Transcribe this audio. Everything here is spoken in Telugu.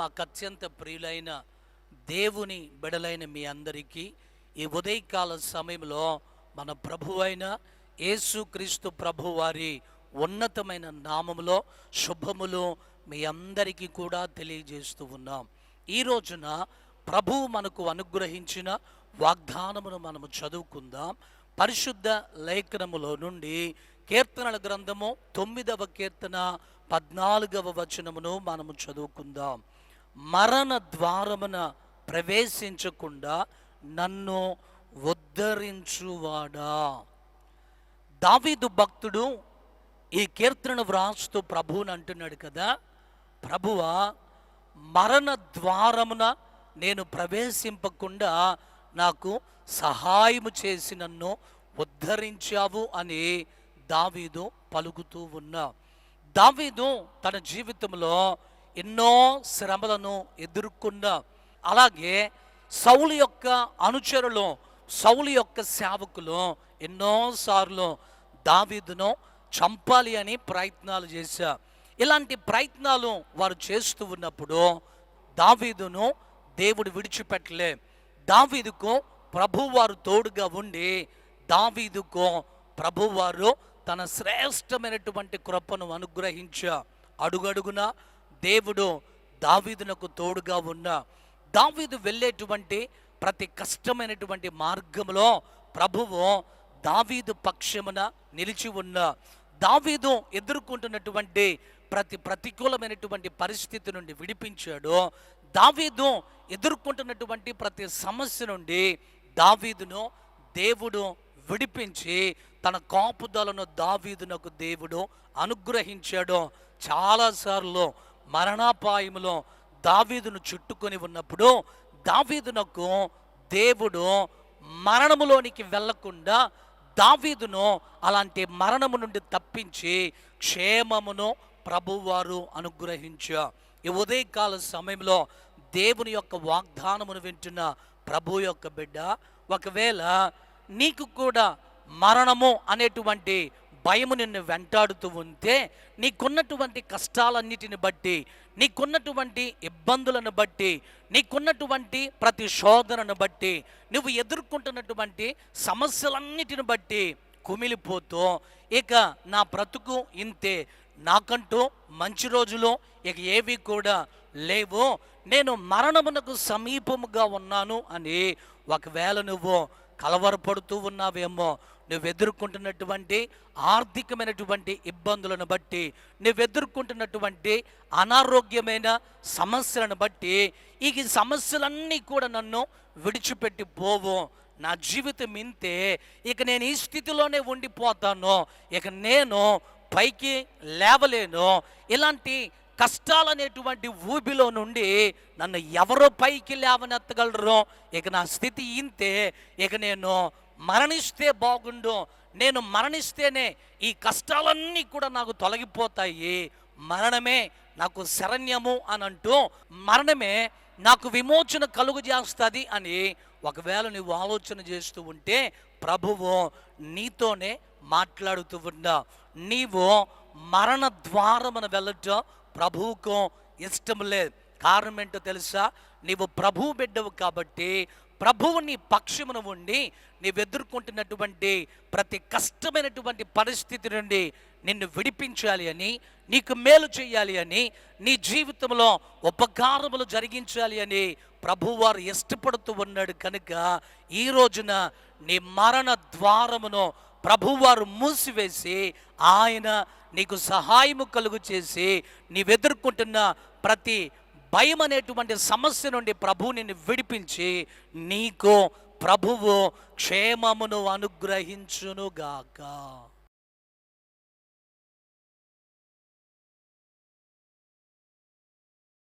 మాకు అత్యంత ప్రియులైన దేవుని బిడలైన మీ అందరికీ ఈ ఉదయకాల సమయంలో మన ప్రభువైన యేసుక్రీస్తు ప్రభు వారి ఉన్నతమైన నామములో శుభములు మీ అందరికీ కూడా తెలియజేస్తూ ఉన్నాం. ఈ రోజున ప్రభు మనకు అనుగ్రహించిన వాగ్దానమును మనము చదువుకుందాం. పరిశుద్ధ లేఖనములో నుండి కీర్తనల గ్రంథము తొమ్మిదవ కీర్తన పద్నాలుగవ వచనమును మనము చదువుకుందాం. మరణ ద్వారమున ప్రవేశించకుండా నన్ను ఉద్ధరించువాడా. దావీదు భక్తుడు ఈ కీర్తన వ్రాస్తూ ప్రభువుని అంటున్నాడు కదా ప్రభువా మరణ ద్వారమున నేను ప్రవేశింపకుండా నాకు సహాయము చేసి నన్ను ఉద్ధరించావు అని దావీదు పలుకుతూ ఉన్నా. దావీదు తన జీవితంలో ఎన్నో శ్రమలను ఎదుర్కొన్న అలాగే సౌలు యొక్క అనుచరులు సౌలు యొక్క సేవకులు ఎన్నోసార్లు దావీదును చంపాలి అని ప్రయత్నాలు చేశా ఇలాంటి ప్రయత్నాలు వారు చేస్తూ ఉన్నప్పుడు దావీదును దేవుడు విడిచిపెట్టలే. దావీదుకు ప్రభువారు తోడుగా ఉండి దావీదుకు ప్రభువారు తన శ్రేష్టమైనటువంటి కృపను అనుగ్రహించా అడుగడుగున దేవుడు దావీదునకు తోడుగా ఉన్న. దావీదు వెళ్ళేటువంటి ప్రతి కష్టమైనటువంటి మార్గంలో ప్రభువు దావీదు పక్షమున నిలిచి ఉన్న. దావీదు ఎదుర్కొంటున్నటువంటి ప్రతి ప్రతికూలమైనటువంటి పరిస్థితి నుండి విడిపించాడు. దావీదు ఎదుర్కొంటున్నటువంటి ప్రతి సమస్య నుండి దావీదును దేవుడు విడిపించి తన కాపుదలను దావీదునకు దేవుడు అనుగ్రహించాడు. చాలాసార్లు మరణాపాయములో దావీదును చుట్టుకొని ఉన్నప్పుడు దావీదునకు దేవుడు మరణములోనికి వెళ్ళకుండా దావీదును అలాంటి మరణము నుండి తప్పించి క్షేమమును ప్రభువారు అనుగ్రహించా. ఈ ఉదయకాల సమయంలో దేవుని యొక్క వాగ్దానమును వింటున్న ప్రభు యొక్క బిడ్డ ఒకవేళ నీకు కూడా మరణము అనేటువంటి భయము నిన్ను వెంటాడుతూ ఉంటే నీకున్నటువంటి కష్టాలన్నిటిని బట్టి నీకున్నటువంటి ఇబ్బందులను బట్టి నీకున్నటువంటి ప్రతి శోధనను బట్టి నువ్వు ఎదుర్కొంటున్నటువంటి సమస్యలన్నిటిని బట్టి కుమిలిపోతూ ఇక నా బ్రతుకు ఇంతే. నాకంటూ మంచి రోజులు ఇక ఏవి కూడా లేవు. నేను మరణమునకు సమీపముగా ఉన్నాను అని ఒకవేళ నువ్వు కలవరపడుతూ ఉన్నావేమో. నువ్వు ఎదుర్కొంటున్నటువంటి ఆర్థికమైనటువంటి ఇబ్బందులను బట్టి నువ్వు ఎదుర్కొంటున్నటువంటి అనారోగ్యమైన సమస్యలను బట్టి ఈ సమస్యలన్నీ కూడా నన్ను విడిచిపెట్టి పోవు. నా జీవితం ఇంతే. ఇక నేను ఈ స్థితిలోనే ఉండిపోతాను. ఇక నేను పైకి లేవలేను. ఇలాంటి కష్టాలనేటువంటి ఊబిలో నుండి నన్ను ఎవరు పైకి లేవనెత్తగలరు ఇక నా స్థితి ఇంతే. ఇక నేను మరణిస్తే బాగుండు. నేను మరణిస్తేనే ఈ కష్టాలన్నీ కూడా నాకు తొలగిపోతాయి. మరణమే నాకు శరణ్యము అని అంటూ మరణమే నాకు విమోచన కలుగు చేస్తుంది అని ఒకవేళ నువ్వు ఆలోచన చేస్తూ ఉంటే ప్రభువు నీతోనే మాట్లాడుతూ ఉన్నా నీవు మరణ ద్వారమున వెళ్ళటం ప్రభువుకు ఇష్టం లేదు. కారణం ఏంటో తెలుసా? నీవు ప్రభు బిడ్డవు కాబట్టి ప్రభువు నీ పక్షమున ఉండి నీవు ఎదుర్కొంటున్నటువంటి ప్రతి కష్టమైనటువంటి పరిస్థితి నుండి నిన్ను విడిపించాలి అని నీకు మేలు చేయాలి అని నీ జీవితంలో ఉపకారములు జరిగించాలి అని ప్రభువారు ఇష్టపడుతూ ఉన్నాడు. కనుక ఈ రోజున నీ మరణ ద్వారమును ప్రభువారు మూసివేసి ఆయన నీకు సహాయము కలుగు చేసి నీవెదుర్కొంటున్న ప్రతి భయం అనేటువంటి సమస్య నుండి ప్రభువు నిన్ను విడిపించి నీకు ప్రభువు క్షేమమును అనుగ్రహించునుగాక.